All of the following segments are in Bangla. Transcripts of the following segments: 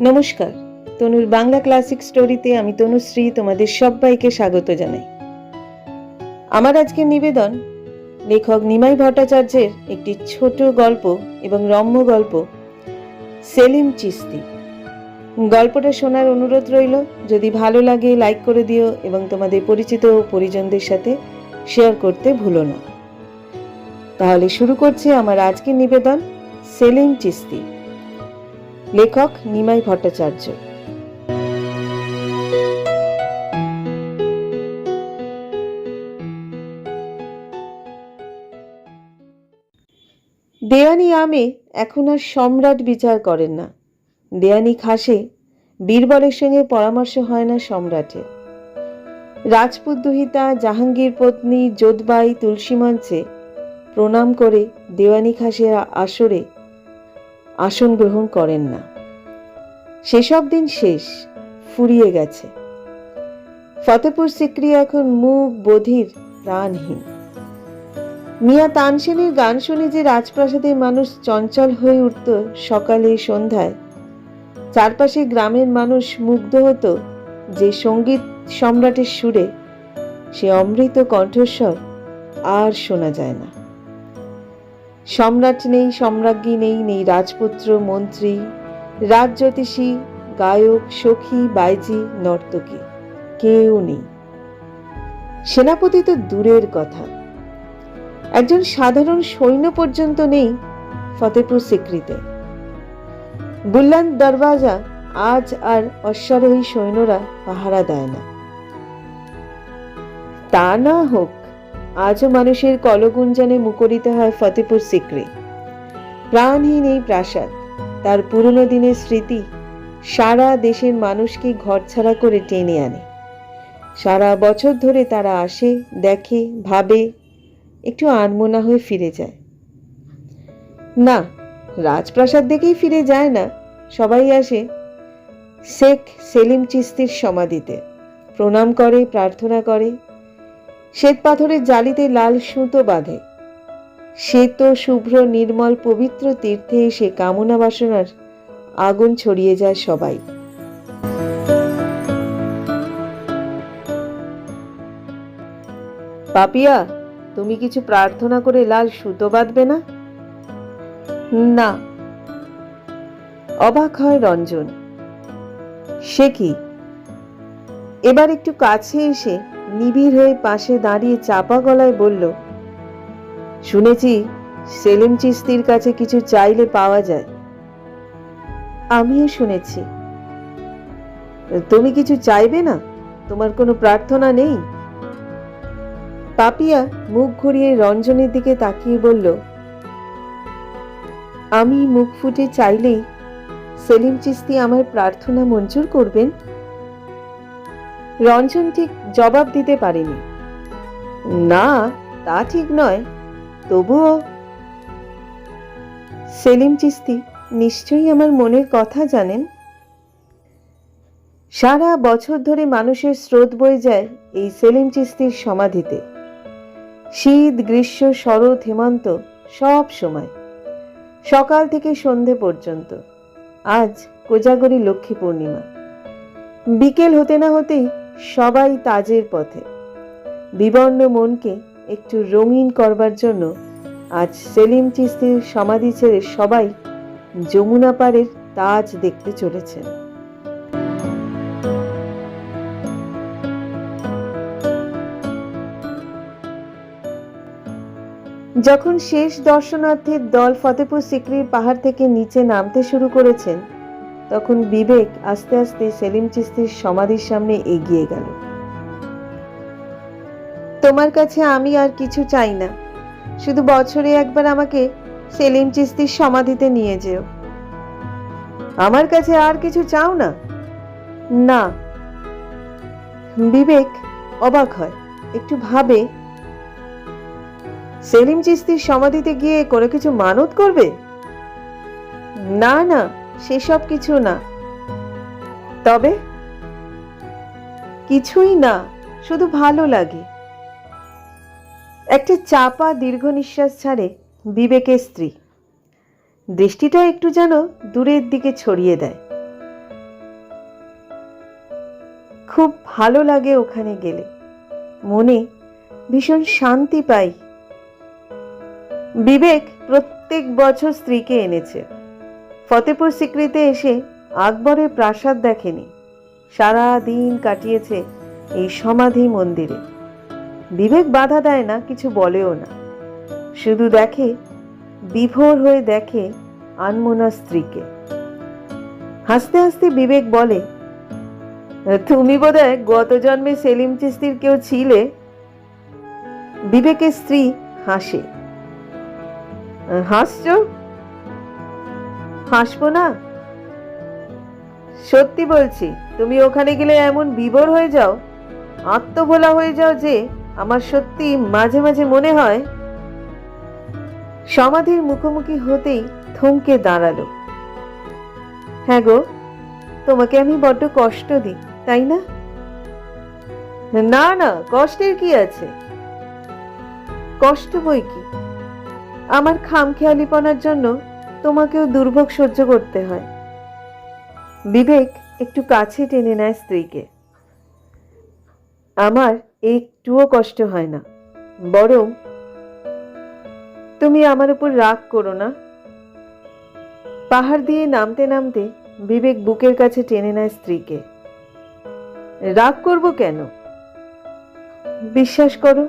নমস্কার। তনুর বাংলা ক্লাসিক স্টোরিতে আমি তনুশ্রী তোমাদের সবাইকে স্বাগত জানাই। আমার আজকের নিবেদন, লেখক নিমাই ভট্টাচার্যের একটি ছোট গল্প এবং রম্য গল্প, সেলিম চিস্তি। গল্পটা শোনার অনুরোধ রইল, যদি ভালো লাগে লাইক করে দিও এবং তোমাদের পরিচিত ও পরিজনদের সাথে শেয়ার করতে ভুলো না। তাহলে শুরু করছি আমার আজকের নিবেদন, সেলিম চিস্তি। লেখক নিমাই ভট্টাচার্য। দেয়ানি আমে এখন আর সম্রাট বিচার করেন না। দেয়ানি খাসে বীরবলের সঙ্গে পরামর্শ হয় না সম্রাটে রাজপুত দুহিতা জাহাঙ্গীর পত্নী যোধবাই তুলসী মঞ্চে প্রণাম করে দেওয়ানি খাসের আসরে আসন গ্রহণ করেন না। সেসব দিন শেষ, ফুরিয়ে গেছে। ফতেপুর সিক্রি এখন মুখ বধির, প্রাণহীন। মিয়া তানসেনের গান শুনে যে রাজপ্রাসাদের মানুষ চঞ্চল হয়ে উঠত সকালে সন্ধ্যায়, চারপাশে গ্রামের মানুষ মুগ্ধ হতো যে সংগীত সম্রাটের সুরে সে অমৃত কণ্ঠস্বর আর শোনা যায় না। সম্রাট নেই, সম্রাজ্ঞী নেই নেই রাজপুত্র, মন্ত্রী, রাজজ্যোতিষী, গায়ক, সখী, বাইজি, নর্তকী, কেউ নেই। সেনাপতি তো দূরের কথা। একজন সাধারণ সৈন্য পর্যন্ত নেই ফতেপুর সিক্রিতে বুল্লান দরওয়াজা আজ আর অশ্বারোহী সৈন্যরা পাহারা দেয় না। তা না হোক আজও মানুষের কলগুঞ্জনে মুখরিত হয় ফতেপুর সিক্রি। প্রাণহীন এই প্রাসাদ, তার পুরনো দিনের স্মৃতি সারা দেশের মানুষকে ঘরছাড়া করে টেনে আনে। সারা বছর ধরে তারা আসে, দেখে, ভাবে, একটু আনমোনা হয়ে ফিরে যায়। না, রাজপ্রাসাদ দেখেই ফিরে যায় না, সবাই আসে শেখ সেলিম চিস্তির সমাধিতে। প্রণাম করে, প্রার্থনা করে শ্বেত পাথরের জালিতে লাল সুতো বাঁধে। শ্বেত, শুভ্র, নির্মল, পবিত্র তীর্থে এসে কামনা বাসনার আগুন ছড়িয়ে যায় সবাই। পাপিয়া, তুমি কিছু প্রার্থনা করে লাল সুতো বাঁধবে না? না। অবাক হয় রঞ্জন। সে কি? এবার একটু কাছে এসে নিবিড় হয়ে পাশে দাঁড়িয়ে চাপা গলায় বলল, শুনেছি সেলিম চিস্তির কাছে কিছু চাইলে পাওয়া যায়। আমিও শুনেছি। তুমি কিছু চাইবে না? তোমার কোনো প্রার্থনা নেই? পাপিয়া মুখ ঘুরিয়ে রঞ্জনের দিকে তাকিয়ে বলল, আমি মুখ ফুটে চাইলেই সেলিম চিস্তি আমার প্রার্থনা মঞ্জুর করবেন? রঞ্জন ঠিক জবাব দিতে পারেনি। না, তা ঠিক নয়। তবুও সেলিম চিস্তি, নিশ্চয়ই আমার মনের কথা জানেন? সারা বছর ধরে মানুষের স্রোত বয়ে যায় এই সেলিম চিস্তির সমাধিতে। শীত, গ্রীষ্ম, শরৎ, হেমন্ত সব সময়। সকাল থেকে সন্ধে পর্যন্ত। আজ কোজাগরী লক্ষ্মী পূর্ণিমা। বিকেল হতে না হতেই সবাই তাজের পথে। বিবর্ণ মনকে একটু রঙিন করবার জন্য আজ সেলিম চিস্তির সমাধি ছেড়ে সবাই যমুনা পাড়ের তাজ দেখতে চলেছেন। যখন শেষ দর্শনার্থীর দল ফতেপুর সিকরির পাহাড় থেকে নিচে নামতে শুরু করেছেন তখন বিবেক আস্তে আস্তে সেলিম চিস্তির সমাধির সামনে এগিয়ে গেল। তোমার কাছে আমি আর কিছু চাই না। শুধু বছরে একবার আমাকে সেলিম চিস্তির সমাধিতে নিয়ে যেও। আমার কাছে আর কিছু চাও না? না। বিবেক অবাক হয়। একটু ভাবে। সেলিম চিস্তির সমাধিতে গিয়ে কোনো কিছু মানত করবে? না না। সেসব কিছু না। তবে কিছুই না, শুধু ভালো লাগে। একটা চাপা দীর্ঘ নিঃশ্বাস ছাড়ে বিবেকের স্ত্রী। দৃষ্টিটা একটু যেন দূরের দিকে ছড়িয়ে দেয়। খুব ভালো লাগে ওখানে গেলে। মনে ভীষণ শান্তি পাই। বিবেক প্রত্যেক বছর স্ত্রীকে এনেছে। ফতেপুর সিক্রিতে এসে আকবরের প্রাসাদ দেখেনি। সারা দিন কাটিয়েছে এই সমাধি মন্দিরে। বিবেক বাধা দেয় না, কিছু বলেও না। শুধু দেখে, বিভোর হয়ে দেখে আনমোনা স্ত্রীকে। হাসতে হাসতে বিবেক বলে, তুমি বোধহয় গত জন্মে সেলিম চিস্তির কেউ ছিলে? বিবেকের স্ত্রী হাসে, হাসছ? হাসবো না? সত্যি বলছি, তুমি ওখানে গেলে এমন বিভোর হয়ে যাও, আত্মভোলা হয়ে যাও যে আমার সত্যি মাঝে মাঝে মনে হয়। সমাধির মুখোমুখি হতেই থমকে দাঁড়াল। হ্যাঁ গো, তোমাকে আমি বড্ড কষ্ট দিই, তাই না? না না, কষ্টের কি আছে? কষ্ট বই কি? আমার খামখেয়ালিপনার জন্য তোমাকেও দুর্ভোগ সহ্য করতে হয়। বিবেক একটু কাছে টেনে নেয় স্ত্রীকে। আমার একটুও কষ্ট হয় না, বরং তুমি আমার উপর রাগ করো না। পাহাড় দিয়ে নামতে নামতে বিবেক বুকের কাছে টেনে নেয় স্ত্রীকে। রাগ করব কেন? বিশ্বাস করো,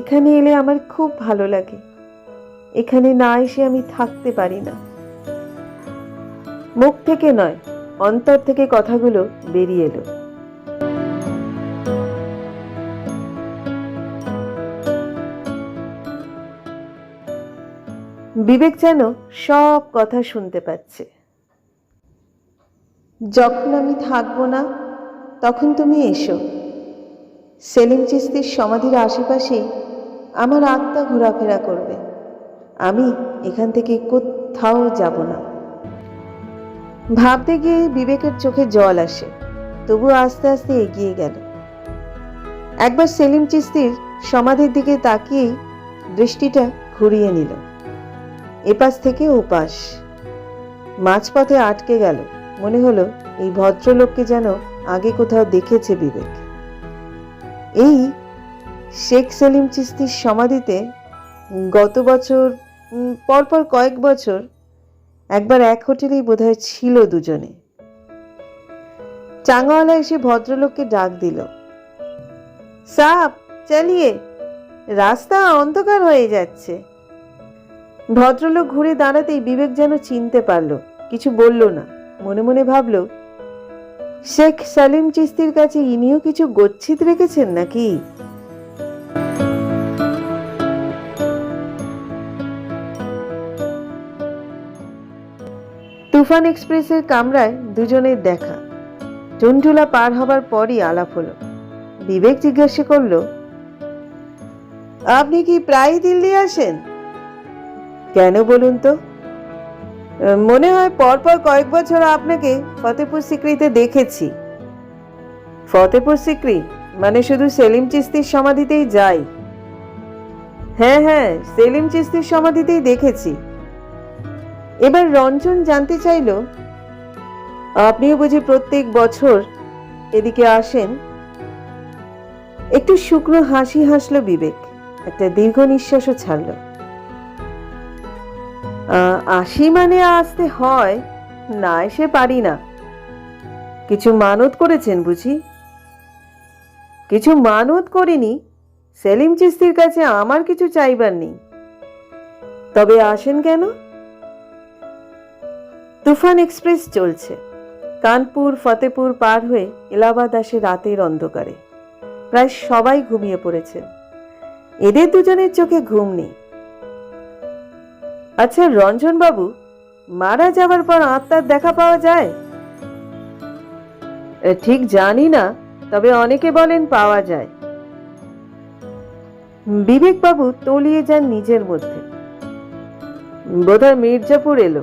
এখানে এলে আমার খুব ভালো লাগে। এখানে না এসে আমি থাকতে পারি না। মুখ থেকে নয়, অন্তর থেকে কথাগুলো বেরিয়ে এলো। বিবেক যেন সব কথা শুনতে পাচ্ছে। যখন আমি থাকব না, তখন তুমি এসো। সেলিম চিস্তির সমাধির আশেপাশেই আমার আত্মা ঘোরাফেরা করবে। আমি এখান থেকে কোথাও যাব না। ভাবতে গিয়ে বিবেকের চোখে জল আসে, তবু আস্তে আস্তে এগিয়ে গেল। একবার সেলিম চিস্তির সমাধির দিকে তাকিয়েই দৃষ্টিটা ঘুরিয়ে নিল। এপাশ থেকে ওপাশ। মাঝপথে আটকে গেল, মনে হলো এই ভদ্রলোককে যেন আগে কোথাও দেখেছে বিবেক। এই শেখ সেলিম চিস্তির সমাধিতে গত বছর পরপর কয়েক বছর একবার এক হোটেলেই বোধহয় ছিল দুজনে। চাঙ্গাওয়ালা এসে ভদ্রলোককে ডাক দিল সাপ চালিয়ে, রাস্তা অন্ধকার হয়ে যাচ্ছে। ভদ্রলোক ঘুরে দাঁড়াতেই বিবেক যেন চিনতে পারল, কিছু বলল না, মনে মনে ভাবল, শেখ সালিম চিস্তির কাছে ইনিও কিছু গচ্ছিত রেখেছেন নাকি? তুফান এক্সপ্রেসের কামরায় দুজনের দেখা। টুনটুলা পার হবার পরই আলাপ হলো। বিবেক জিজ্ঞাসা করল, আপনি কি প্রায় দিল্লি আসেন? কেন বলুন তো? মনে হয় পরপর কয়েক বছর আপনাকে ফতেপুর সিক্রিতে দেখেছি। ফতেপুর সিক্রি? মানে শুধু সেলিম চিস্তির সমাধিতেই যাই? হ্যাঁ হ্যাঁ সেলিম চিস্তির সমাধিতেই দেখেছি। এবার রঞ্জন জানতে চাইল, আপনিও বুঝি প্রত্যেক বছর এদিকে আসেন? একটু শুকনো হাসি হাসলো বিবেক, একটা দীর্ঘ নিঃশ্বাসও ছাড়লো। আসি মানে আসতে হয়, না এসে পারি না। কিছু মানত করেছেন বুঝি? কিছু মানত করিনি, সেলিম চিস্তির কাছে আমার কিছু চাইবার নেই। তবে আসেন কেন? তুফান এক্সপ্রেস চলছে। কানপুর, ফতেপুর পার হয়ে এলাহাবাদ আসে রাতের অন্ধকারে। প্রায় সবাই ঘুমিয়ে পড়েছেন। এদের দুজনের চোখে ঘুম নেই। আচ্ছা রঞ্জন বাবু মারা যাবার পর আত্মার দেখা পাওয়া যায়? ঠিক জানি না, তবে অনেকে বলেন পাওয়া যায়। বিবেকবাবু তলিয়ে যান নিজের মধ্যে। বোধহয় মির্জাপুর এলো।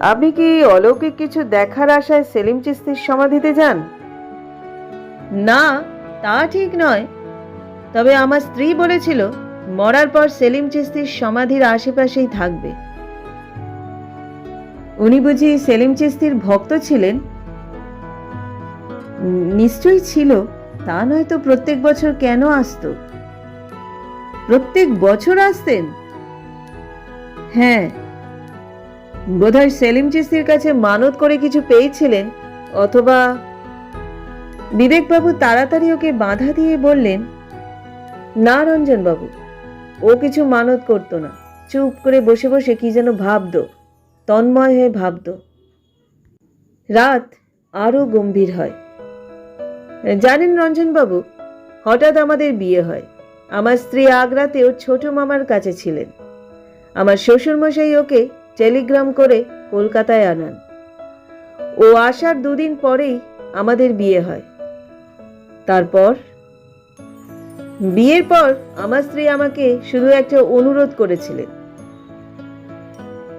আপনি কি অলৌকিক কিছু দেখার আশায় সেলিম চিস্তির সমাধিতে যান? না, তা ঠিক নয়। তবে আমার স্ত্রী বলেছিল, মরার পর সেলিম চিস্তির সমাধির আশেপাশেই থাকবে। উনি বুঝি সেলিম চিস্তির ভক্ত ছিলেন? নিশ্চয়ই ছিল। তা নয়তো প্রত্যেক বছর কেন আসতো? প্রত্যেক বছর আসতেন? হ্যাঁ বোধহয় সেলিম চিস্তির কাছে মানত করে কিছু পেয়েছিলেন, অথবা বিবেকবাবু তাড়াতাড়ি ওকে বাধা দিয়ে বললেন, না রঞ্জনবাবু, ও কিছু মানত করতো না। চুপ করে বসে বসে কি যেন ভাবতো, তন্ময় হয়ে ভাবতো। রাত আরও গম্ভীর হয়। জানেন রঞ্জনবাবু, হঠাৎ আমাদের বিয়ে হয়। আমার স্ত্রী আগ্রাতেও ছোট মামার কাছে ছিলেন। আমার শ্বশুরমশাই ওকে টেলিগ্রাম করে কলকাতায় আনান। ও আসার দুদিন পরেই আমাদের বিয়ে হয়। তারপর? বিয়ের পর আমার স্ত্রী আমাকে শুধু একটা অনুরোধ করেছিলেন।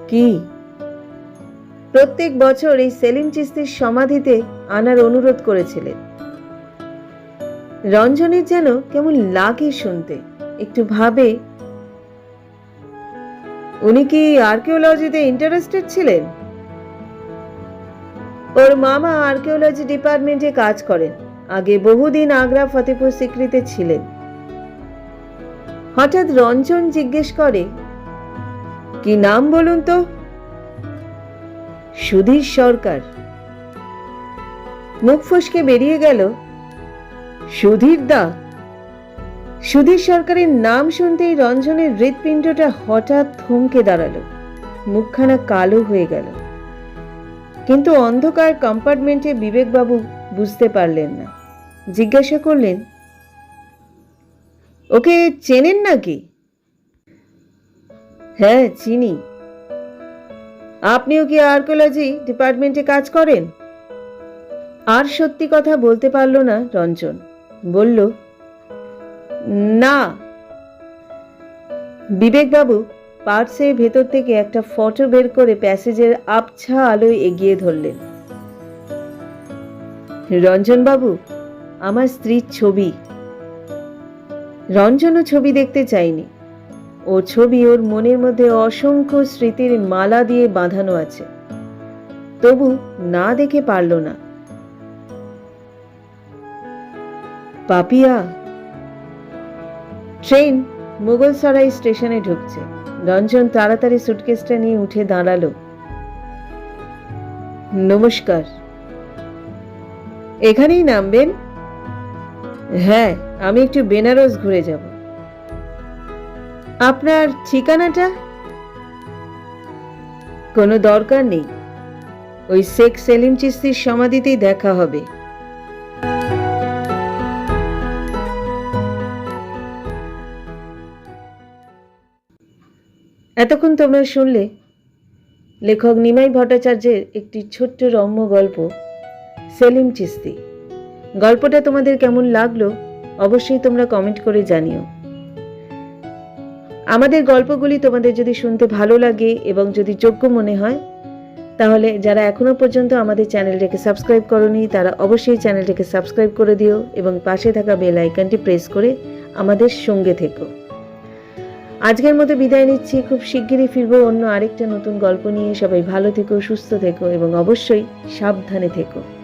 কি? প্রত্যেক বছর এই সেলিম চিস্তির সমাধিতে আনার অনুরোধ করেছিলেন। রঞ্জনের যেন কেমন লাগে শুনতে, একটু ভাবে উনি কি আর্কিওলজিতে ইন্টারেস্টেড ছিলেন? ওর মামা আর্কিওলজি ডিপার্টমেন্টে কাজ করেন। আগে বহুদিন আগ্রা ফতেপুর সিক্রিতে ছিলেন। হঠাৎ রঞ্জন জিজ্ঞেস করে, কি নাম বলুন তো? সুধীর সরকার। মুখ ফসকে বেরিয়ে গেল, সুধীর দা। সুধীর সরকারের নাম শুনতেই রঞ্জনের হৃৎপিণ্ডটা হঠাৎ থমকে দাঁড়াল। মুখখানা কালো হয়ে গেল। কিন্তু অন্ধকার কম্পার্টমেন্টে বিবেকবাবু বুঝতে পারলেন না। জিজ্ঞাসা করলেন, ওকে চেনেন নাকি? হ্যাঁ চিনি। আপনিও কি আর্কোলজি ডিপার্টমেন্টে কাজ করেন? আর সত্যি কথা বলতে পারল না রঞ্জন। বলল না। বিবেকবাবু পার্সের ভেতর থেকে একটা ফটো বের করে প্যাসেজের আবছা আলোয় এগিয়ে ধরলেন। রঞ্জনবাবু, আমার স্ত্রীর ছবি। রঞ্জনও ছবি দেখতে চাইনি ও ছবি ওর মনের মধ্যে অসংখ্য স্মৃতির মালা দিয়ে বাঁধানো আছে। তবু না দেখে পারল না। পাপিয়া ট্রেন মুঘলসরাই স্টেশনে ঢুকছে। রঞ্জন তাড়াতাড়ি সুটকেসটা নিয়ে উঠে দাঁড়াল। নমস্কার। এখানেই নামবেন? হ্যাঁ আমি একটু বেনারস ঘুরে যাব। আপনার ঠিকানাটা? কোনো দরকার নেই। ওই শেখ সেলিম চিস্তির সমাধিতেই দেখা হবে। এতক্ষণ তোমরা শুনলে লেখক নিমাই ভট্টাচার্যের একটি ছোট্ট রম্য গল্প, সেলিম চিস্তি। গল্পটা তোমাদের কেমন লাগল অবশ্যই তোমরা কমেন্ট করে জানিও। আমাদের গল্পগুলি তোমাদের যদি শুনতে ভালো লাগে এবং যদি যোগ্য মনে হয়, তাহলে যারা এখনও পর্যন্ত আমাদের চ্যানেলটাকে সাবস্ক্রাইব করনি, তারা অবশ্যই চ্যানেলটাকে সাবস্ক্রাইব করে দিও এবং পাশে থাকা বেল আইকনটি প্রেস করে আমাদের সঙ্গে থেকো। আজকের মতো বিদায় নিচ্ছি। খুব শিগগিরই ফিরবো অন্য আরেকটা নতুন গল্প নিয়ে। সবাই ভালো থেকো, সুস্থ থেকো এবং অবশ্যই সাবধানে থেকো।